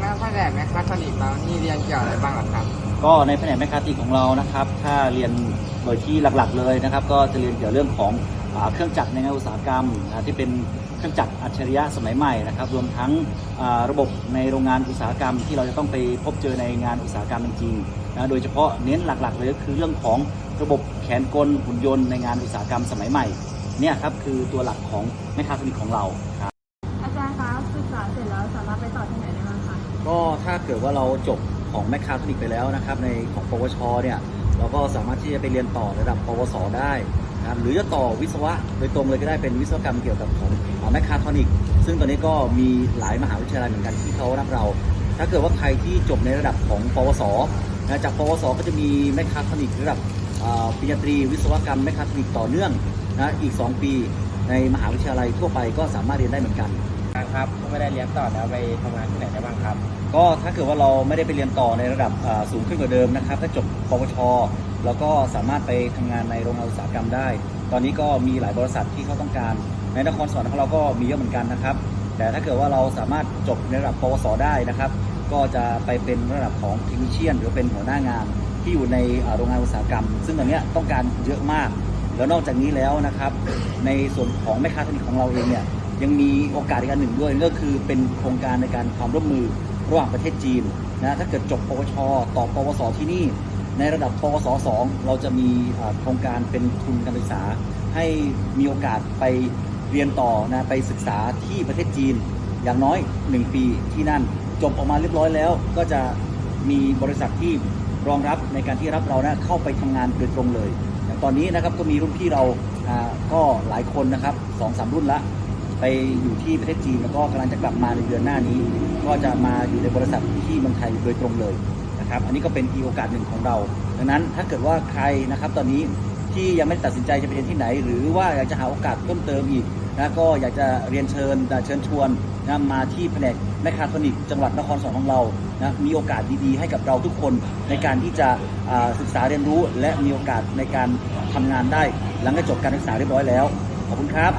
แผนกแมคคาทรอนิกส์เรานี่เรียนเกี่ยวอะไรบ้างหรอครับ ก็ในแผนกแมคคาติกของเรานะครับ ถ้าเรียนโดยที่หลักๆเลยนะครับ ก็จะเรียนเกี่ยวเรื่องของอเครื่องจักรในงานอุตสาหกรรมที่เป็นเครื่องจักรอัจฉริยะสมัยใหม่นะครับรวมทั้งระบบในโรงงานอุตสาหกรรม ที่เราจะต้องไปพบเจอในงานอุตสาหกรรมจริงๆนะโดยเฉพาะเน้นหลักๆเลยก็คือเรื่องของระบบแขนกลหุ่นยนต์ในงานอุตสาหกรรมสมัยใหม่เนี่ยครับคือตัวหลักของแมคคาทรอนิกของเราครับอา เกิดว่าเราจบของแมคคาทรอนิกไปแล้วนะครับในของปวชเนี่ยเราก็สามารถที่จะไปเรียนต่อระดับปวสได้นะครับหรือจะต่อวิศวะโดยตรงเลยก็ได้เป็นวิศวกรรมเกี่ยวกับของแมคคาทอนิกซึ่งตอนนี้ก็มีหลายมหาวิทยาลัยเหมือนกันที่เขารับเรา ถ้าเกิดว่าใครที่จบในระดับของปวสนะจากปวสก็จะมีแมคคาทอนิกระดับปริญญาตรีวิศวกรรมแมคคาทอนิกต่อเนื่องนะอีก 2 ปีในมหาวิทยาลัยทั่วไปก็สามารถเรียนได้เหมือนกัน ครับไม่ได้เรียนต่อแล้วไปทำงานที่ไหนได้บ้างครับ ก็ถ้าเกิดว่าเราไม่ได้ไปเรียนต่อในระดับสูงขึ้นกว่าเดิมนะครับ ถ้าจบปวช แล้วก็สามารถไปทำงานในโรงงานอุตสาหกรรมได้ ตอนนี้ก็มีหลายบริษัทที่เขาต้องการ ในนครสวรรค์ของเราก็มีเยอะเหมือนกันนะครับ แต่ถ้าเกิดว่าเราสามารถจบในระดับปวสได้นะครับ ก็จะไปเป็นระดับของเทคนิชเชียน หรือเป็นหัวหน้างานที่อยู่ในโรงงานอุตสาหกรรม ซึ่งตอนนี้ต้องการเยอะมาก แล้วนอกจากนี้แล้วนะครับ ในส่วนของแม่ค้าเทคนิคของเราเองเนี่ย ยังมีโอกาสอีกอันหนึ่งด้วยก็คือเป็นโครงการในการความร่วมมือระหว่างประเทศจีนนะถ้าเกิดจบปวช ต่อปวสที่นี่ ในระดับปวสสองเราจะมีโครงการเป็นทุนการศึกษา ให้มีโอกาสไปเรียนต่อนะไปศึกษาที่ประเทศจีน อย่างน้อย 1 ปีที่นั่น จบออกมาเรียบร้อยแล้ว ก็จะมีบริษัทที่รองรับในการที่รับเรานะเข้าไปทำงานโดยตรงเลยตอนนี้นะครับก็มีรุ่นพี่เราก็หลายคนนะครับสองสามรุ่นละ ไปอยู่ที่ประเทศจีนแล้วก็กำลังจะกลับมาในเดือนหน้านี้ ก็จะมาอยู่ในบริษัทที่เมืองไทยโดยตรงเลยนะครับ อันนี้ก็เป็นอีกโอกาสหนึ่งของเรา ดังนั้นถ้าเกิดว่าใครนะครับตอนนี้ที่ยังไม่ตัดสินใจจะไปเรียนที่ไหน หรือว่าอยากจะหาโอกาสเพิ่มเติมอีกนะก็อยากจะเรียนเชิญเชิญชวนนะมาที่แผนกแมคคาทรอนิกจังหวัดนครสวรรค์ของเรานะมีโอกาสดีๆ ให้กับเราทุกคนในการที่จะศึกษาเรียนรู้ และมีโอกาสในการทำงานได้ หลังจากจบการศึกษาเรียบร้อยแล้ว ขอบคุณครับ